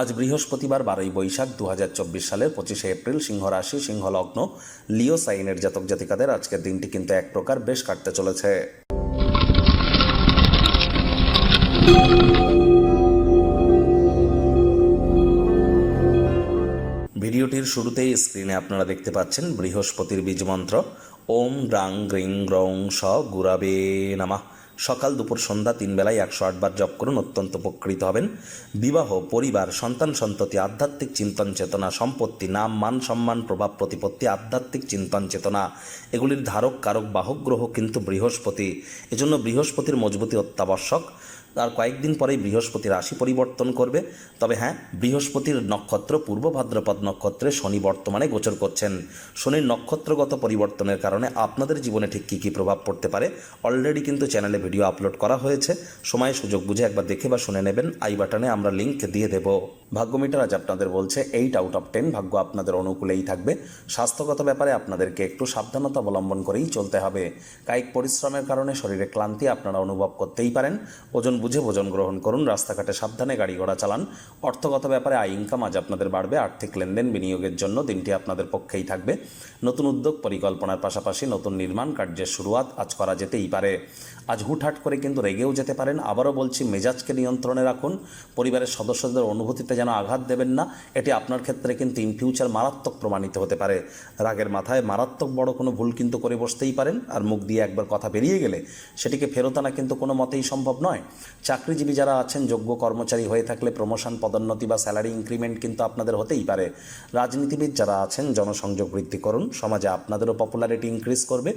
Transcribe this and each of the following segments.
আজ বৃহস্পতিবার বারোই বৈশাখ দু হাজার চব্বিশ সালের পঁচিশে এপ্রিল সিংহ রাশি সিংহ লগ্ন লিও সাইনের জাতক জাতিকাদের আজকের দিনটি কিন্তু এক প্রকার বেশ কাটতে চলেছে। ভিডিওটির শুরুতেই স্ক্রিনে আপনারা দেখতে পাচ্ছেন বৃহস্পতির বীজ মন্ত্র। ওম গ্রাং গ্রিং গ্রং স, গুরাবে, নামা। সকাল দুপুর সন্ধ্যা তিন বেলায় একশো আটবার জপ করুন, অত্যন্ত উপকৃত হবেন। বিবাহ, পরিবার, সন্তান সন্ততি, আধ্যাত্মিক চিন্তন চেতনা, সম্পত্তি, নাম, মান সম্মান, প্রভাব প্রতিপত্তি, আধ্যাত্মিক চিন্তন চেতনা, এগুলির ধারক, কারক, বাহক, গ্রহ কিন্তু বৃহস্পতি। এজন্য বৃহস্পতির মজবুতি অত্যাবশ্যক। আর কয়েকদিন পরেই বৃহস্পতি রাশি পরিবর্তন করবে। তবে হ্যাঁ বৃহস্পতির নক্ষত্র পূর্ব ভাদ্রপদ নক্ষত্রে শনি বর্তমানে গোচর করছেন। শনির নক্ষত্রগত পরিবর্তনের কারণে আপনাদের জীবনে ঠিক কী কী প্রভাব পড়তে পারে অলরেডি কিন্তু চ্যানেলে ভিডিও আপলোড করা হয়েছে। সময় সুযোগ বুঝে একবার দেখে বা শুনে নেবেন। আই বাটনে আমরা লিঙ্ক দিয়ে দেব। ভাগ্যমিটার আজ আপনাদের বলছে, এইট আউট অফ টেন ভাগ্য আপনাদের অনুকূলেই থাকবে। স্বাস্থ্যগত ব্যাপারে আপনাদেরকে একটু সাবধানতা অবলম্বন করেই চলতে হবে। কায়িক পরিশ্রমের কারণে শরীরে ক্লান্তি আপনারা অনুভব করতেই পারেন। ওজন বুঝে ভোজন গ্রহণ করুন, রাস্তাঘাটে সাবধানে গাড়ি ঘোড়া চালান। অর্থগত ব্যাপারে আয় ইনকাম আজ আপনাদের বাড়বে, আর্থিক লেনদেন বিনিয়োগের জন্য দিনটি আপনাদের পক্ষেই থাকবে। নতুন উদ্যোগ পরিকল্পনার পাশাপাশি নতুন নির্মাণ কার্যের শুরুয়াত আজ করা যেতেই পারে। আজ হুটহাট করে কিন্তু রেগেও যেতে পারেন। আবারও বলছি, মেজাজকে নিয়ন্ত্রণে রাখুন। পরিবারের সদস্যদের অনুভূতিতে যেন আঘাত দেবেন না, এটি আপনার ক্ষেত্রে কিন্তু ইন ফিউচার মারাত্মক প্রমাণিত হতে পারে। রাগের মাথায় মারাত্মক বড় কোনো ভুল কিন্তু করে বসতেই পারেন। আর মুখ দিয়ে একবার কথা বেরিয়ে গেলে সেটিকে ফেরত আনা কিন্তু কোনো মতেই সম্ভব নয়। চাকরিজীবী যারা আছেন, যোগ্য কর্মচারী হয়ে থাকলে প্রমোশন পদোন্নতি বা স্যালারি ইনক্রিমেন্ট কিন্তু আপনাদের হতেই পারে। রাজনীতিবিদ যারা আছেন, জনসংযোগ বৃদ্ধি করুন। সমাজে আপনাদেরও পপুলারিটি ইনক্রিজ করবে।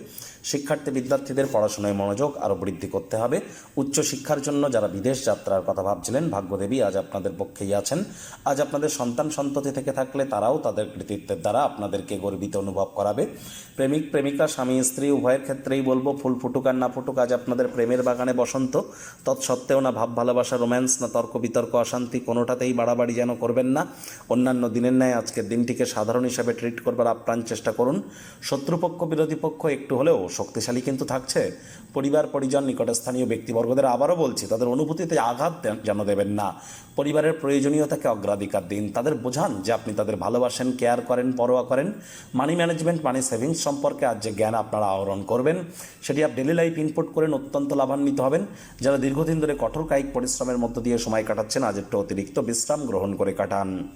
শিক্ষার্থী, বিদ্যার্থীদের পড়াশোনায় মনোযোগ আরও বৃদ্ধি করতে হবে। উচ্চ শিক্ষার জন্য যারা বিদেশ যাত্রার কথা ভাবছিলেন, ভাগ্যদেবী আজ আপনাদের পক্ষেই আছেন। আজ আপনাদের সন্তান সন্ততি থেকে থাকলে তারাও তাদের কৃতিত্বের দ্বারা আপনাদেরকে গর্বিত অনুভব করাবে। প্রেমিক, প্রেমিকা, স্বামী, স্ত্রী, উভয়ের ক্ষেত্রেই বলব, ফুল ফুটুক আর না ফুটুক, আজ আপনাদের প্রেমের বাগানে বসন্ত। তৎসত্ত্বেও না ভাব, ভালোবাসা রোম্যান্স না তর্ক, বিতর্ক, অশান্তি কোনোটাতেই বাড়াবাড়ি যেন করবেন না। অন্যান্য দিনের ন্যায় আজকের দিনটিকে সাধারণ হিসাবে ট্রিট করবার আপ্রাণ চেষ্টা করুন। শত্রুপক্ষ, বিরোধী পক্ষ একটু হলেও শক্তিশালী কিন্তু থাকছে। পরিবার, পরিজন, নিকটস্থানীয় ব্যক্তিবর্গদের আবারও বলছি, তাদের অনুভূতিতে আঘাত যেন দেবেন না। পরিবারের প্রয়োজনীয়তাকে অগ্রাধিকার দিন। তাদের বোঝান যে আপনি তাদের ভালোবাসেন কেয়ার করেন, পরোয়া করেন। মানি ম্যানেজমেন্ট মানি সেভিংস সম্পর্কে আজ যে জ্ঞান আপনারা আহরণ করবেন, সেটি আপ ডেলি লাইফ ইনপুট করেন অত্যন্ত লাভান্বিত হবেন। যারা দীর্ঘদিন ধরে কঠোর কায়িক পরিশ্রমের মধ্য দিয়ে সময় কাটাচ্ছেন। আজ একটু অতিরিক্ত বিশ্রাম গ্রহণ করে কাটান।